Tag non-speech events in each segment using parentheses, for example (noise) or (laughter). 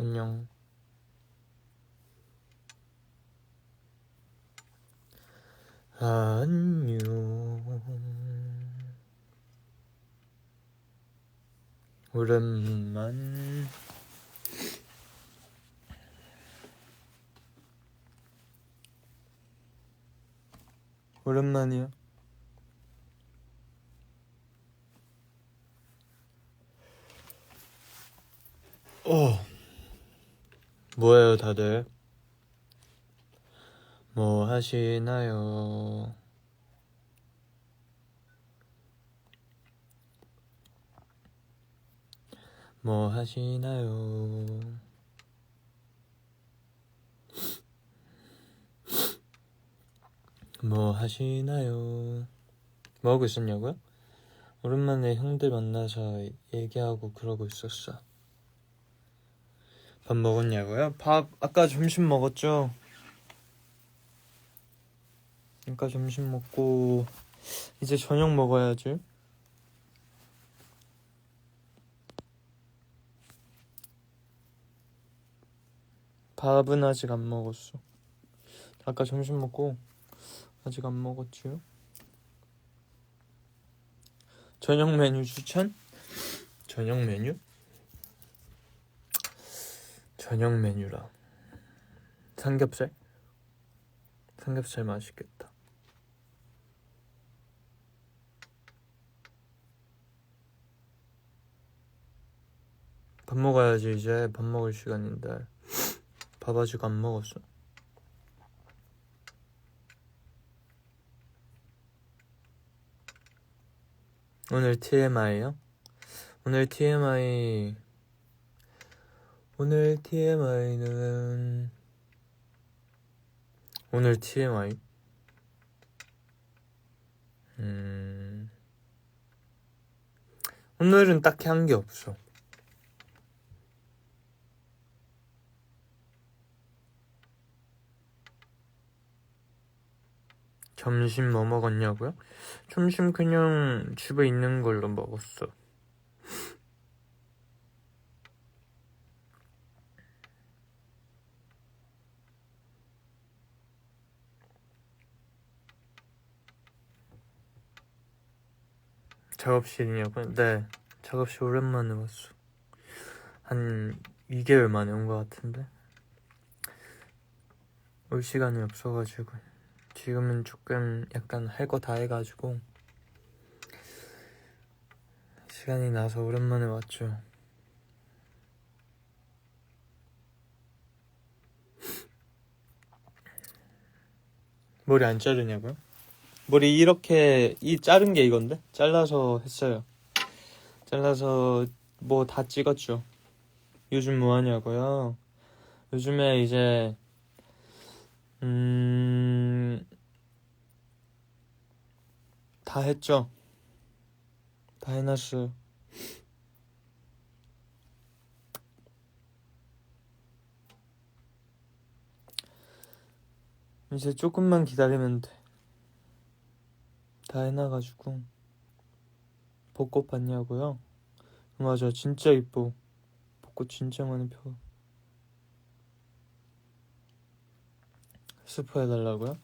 안녕. 안녕. 오랜만. 오랜만이야. 어. 뭐예요, 다들? 뭐 하시나요? 뭐 하시나요? 뭐 하시나요? 뭐 하고 있었냐고요? 오랜만에 형들 만나서 얘기하고 그러고 있었어. 밥 먹었냐고요? 밥 아까 점심 먹었죠? 아까 점심 먹고 이제 저녁 먹어야지. 밥은 아직 안 먹었어. 아까 점심 먹고 아직 안 먹었지요? 저녁 메뉴 추천? 저녁 메뉴? 저녁 메뉴라 삼겹살? 삼겹살 맛있겠다 밥 먹어야지 이제 밥 먹을 시간인데 밥 아직 안 먹었어 오늘 TMI요? 오늘 TMI 오늘 TMI는 오늘 TMI 음 오늘은 딱히 한 게 없어. 점심 뭐 먹었냐고요? 점심 그냥 집에 있는 걸로 먹었어 작업실이냐고요? 네. 작업실 오랜만에 왔어. 한 2개월 만에 온 것 같은데. 올 시간이 없어가지고. 지금은 조금 약간 할 거 다 해가지고. 시간이 나서 오랜만에 왔죠. 머리 안 자르냐고요? 머리 이렇게 이 자른 게 이건데 잘라서 했어요. 잘라서 뭐 다 찍었죠. 요즘 뭐 하냐고요? 요즘에 이제 음... 다 했죠. 다 해놨어요. 이제 조금만 기다리면 돼. 다 해놔가지고 벚꽃 봤냐고요? 맞아 진짜 이뻐 벚꽃 진짜 많이 펴 스포 해달라고요?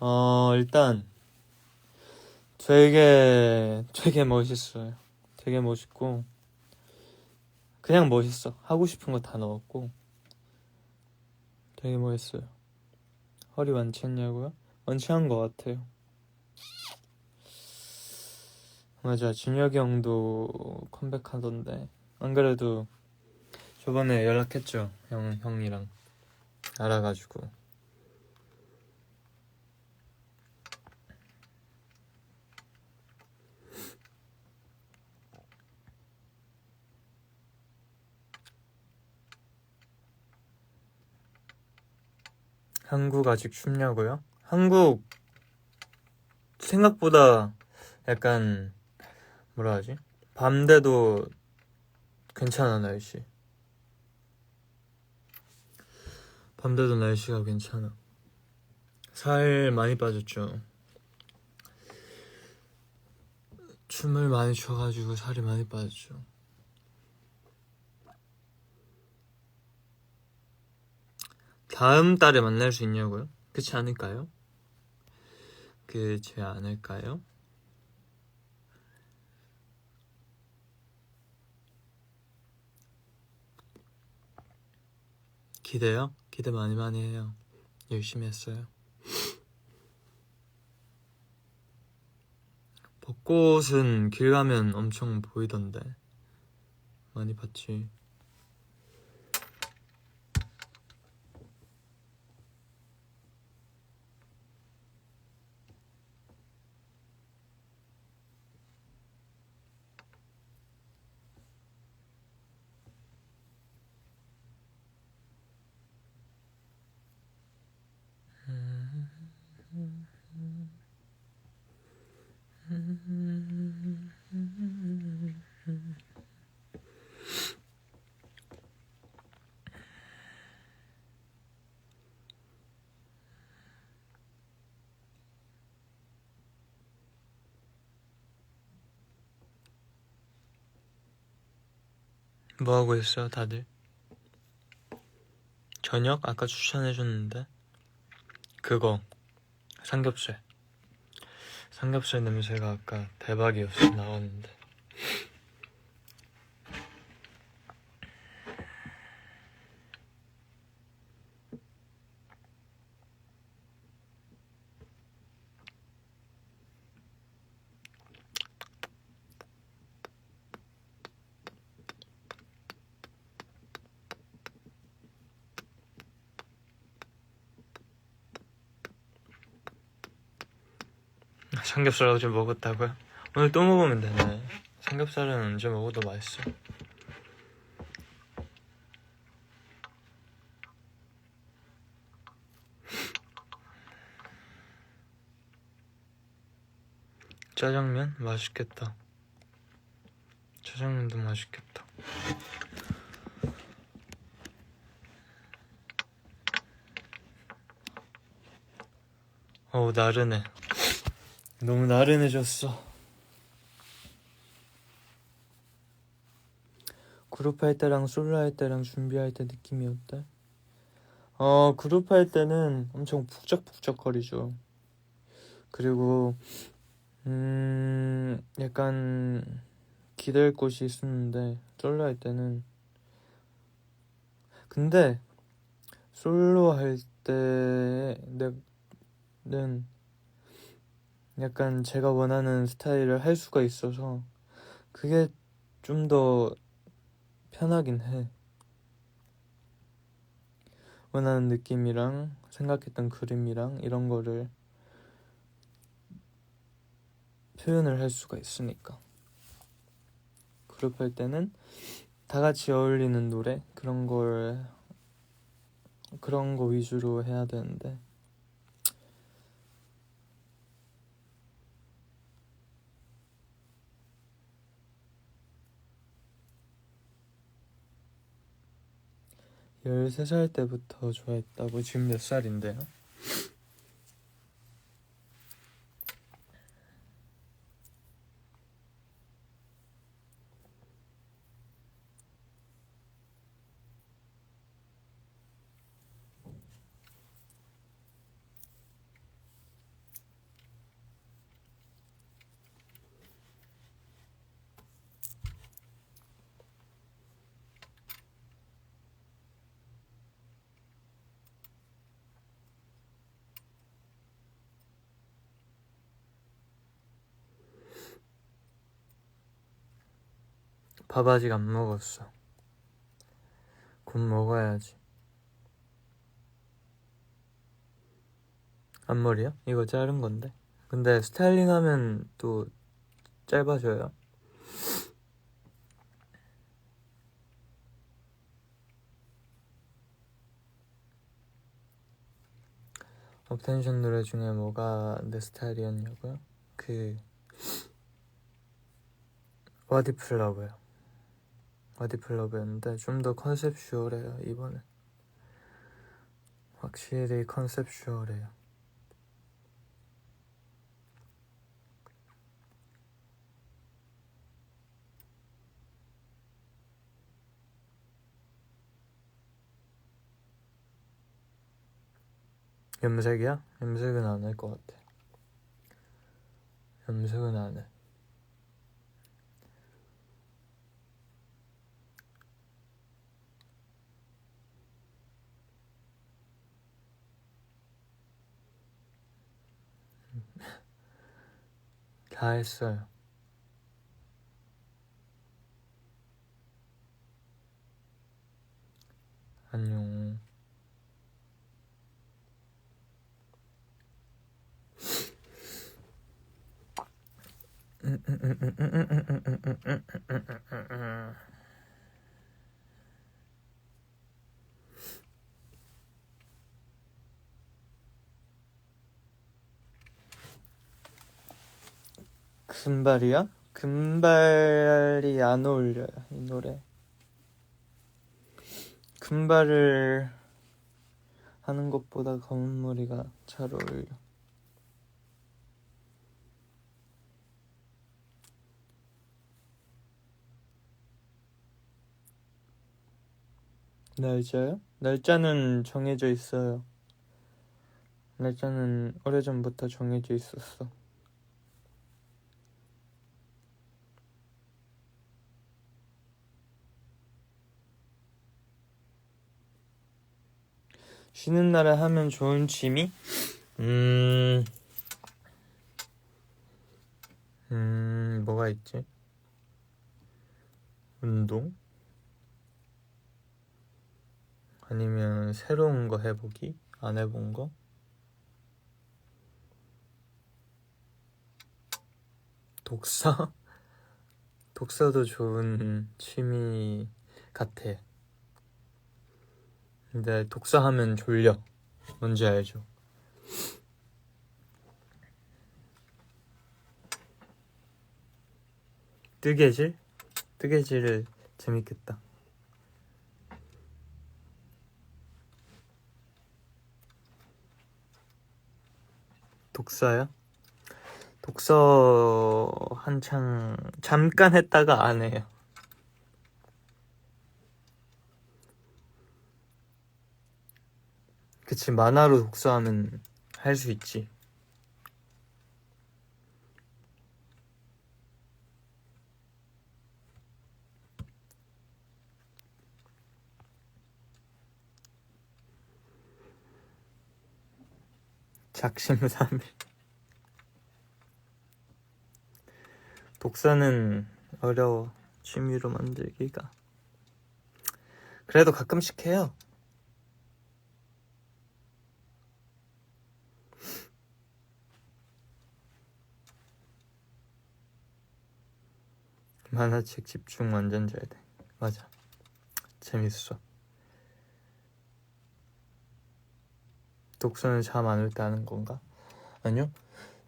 어 일단 되게 되게 멋있어요 되게 멋있고 그냥 멋있어 하고 싶은 거 다 넣었고 되게 멋있어요 허리 완치했냐고요? 완치한 거 같아요 맞아 준혁이 형도 컴백하던데. 안 그래도 저번에 연락했죠 형 형이랑. 알아가지고. 한국 아직 춥냐고요? 한국 생각보다 약간 뭐라 하지? 밤 돼도 괜찮아 날씨 밤 돼도 날씨가 괜찮아 살 많이 빠졌죠 춤을 많이 춰가지고 살이 많이 빠졌죠 다음 달에 만날 수 있냐고요? 그렇지 않을까요? 그렇지 않을까요? 기대요? 기대 많이 많이 해요. 열심히 했어요. 벚꽃은 길 가면 엄청 보이던데. 많이 봤지. 뭐 하고 있어요, 다들? 저녁? 아까 추천해 줬는데? 그거. 삼겹살. 삼겹살 냄새가 아까 대박이었어 나왔는데 삼겹살 어제 먹었다고요? 오늘 또 먹으면 되네. 삼겹살은 언제 먹어도 맛있어. 짜장면? 맛있겠다. 짜장면도 맛있겠다. 어우 나른해 너무 나른해졌어. 그룹 할 때랑 솔로 할 때랑 준비할 때 느낌이 어때? 어, 그룹 할 때는 엄청 북적북적거리죠. 그리고, 음, 약간 기댈 곳이 있었는데, 솔로 할 때는. 근데, 솔로 할 때는 약간 제가 원하는 스타일을 할 수가 있어서 그게 좀 더 편하긴 해. 원하는 느낌이랑 생각했던 그림이랑 이런 거를 표현을 할 수가 있으니까. 그룹 할 때는 다 같이 어울리는 노래 그런 걸 그런 거 위주로 해야 되는데 열세 살 때부터 좋아했다고 지금 몇 살인데요? 밥 아직 안 먹었어. 곧 먹어야지. 앞머리요? 이거 자른 건데. 근데 스타일링 하면 또 짧아져요. 업텐션 노래 중에 뭐가 내 스타일이었냐고요? 그 와디플러브요. 와디플러브였는데 좀 더 컨셉슈얼해요 이번엔. 확실히 컨셉슈얼해요. 염색이야? 염색은 안 할 것 같아. 염색은 안 해. 다 했어요. 안녕. 금발이야? 금발이 안 어울려요, 이 노래. 금발을 하는 것보다 검은 머리가 잘 어울려. 날짜요? 날짜는 정해져 있어요. 날짜는 오래전부터 정해져 있었어. 쉬는 날에 하면 좋은 취미? 음, 음, 뭐가 있지? 운동? 아니면 새로운 거 해보기? 안 해본 거? 독서? (laughs) 독서도 좋은 취미 같아. 근데 독서하면 졸려. 뭔지 알죠? 뜨개질? 뜨개질을 재밌겠다. 독서요? 독서 한창 잠깐 했다가 안 해요. 그치, 만화로 독서하면 할 수 있지. 작심삼일. 독서는 어려워. 취미로 만들기가. 그래도 가끔씩 해요. 만화책 집중 완전 잘 돼. 맞아. 재밌어. 독서는 잠 안 올 때 하는 건가? 아니요.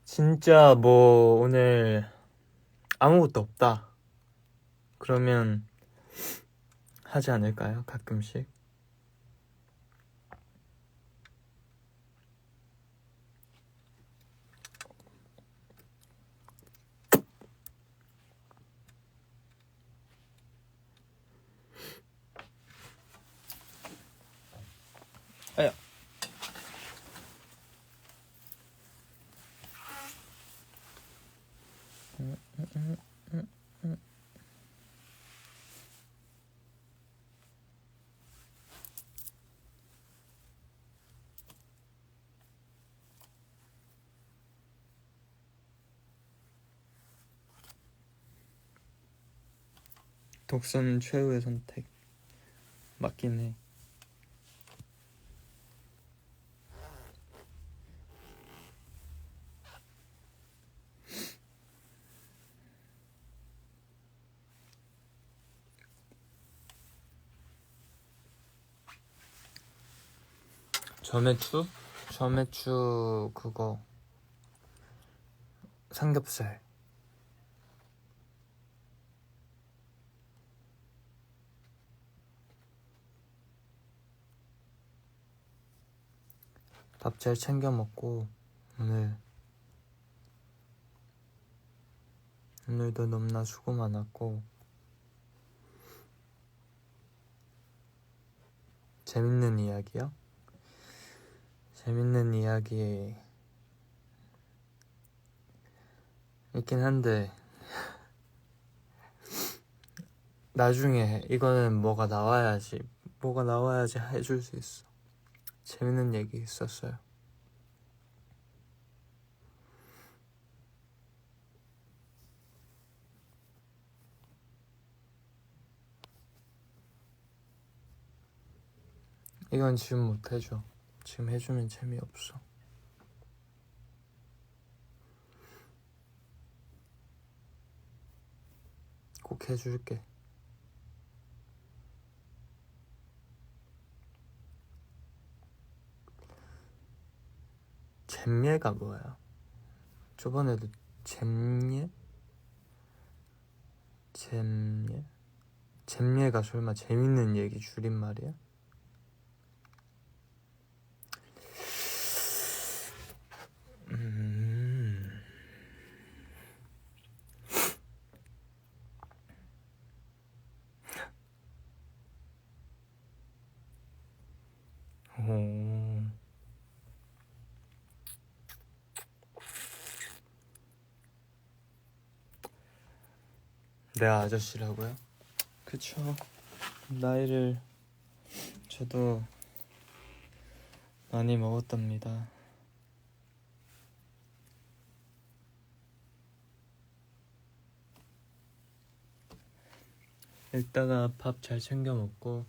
진짜 뭐 오늘 아무것도 없다. 그러면 하지 않을까요? 가끔씩. 아야. 독서는 최후의 선택. 맞긴 해. 점액추? 점액추 그거 삼겹살 밥 잘 챙겨 먹고 오늘 오늘도 너무나 수고 많았고 재밌는 이야기요? 재밌는 이야기 있긴 한데 (laughs) 나중에 이거는 뭐가 나와야지 뭐가 나와야지 해줄 수 있어 재밌는 얘기 있었어요. 이건 지금 못 해줘. 지금 해주면 재미없어. 꼭 해줄게 잼예가 뭐야? 저번에도 잼예? 잼예? 잼예가 설마 재밌는 얘기 줄임말이야? 음. 오. 내 아저씨라고요? 그쵸. 나이를 저도 많이 먹었답니다. 이따가 밥 잘 챙겨 먹고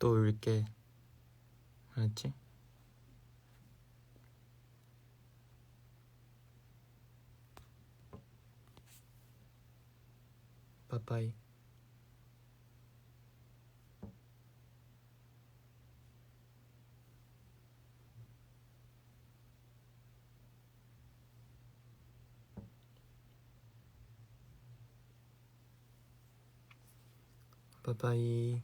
또 올게. 알았지? 빠빠이. 빠빠이.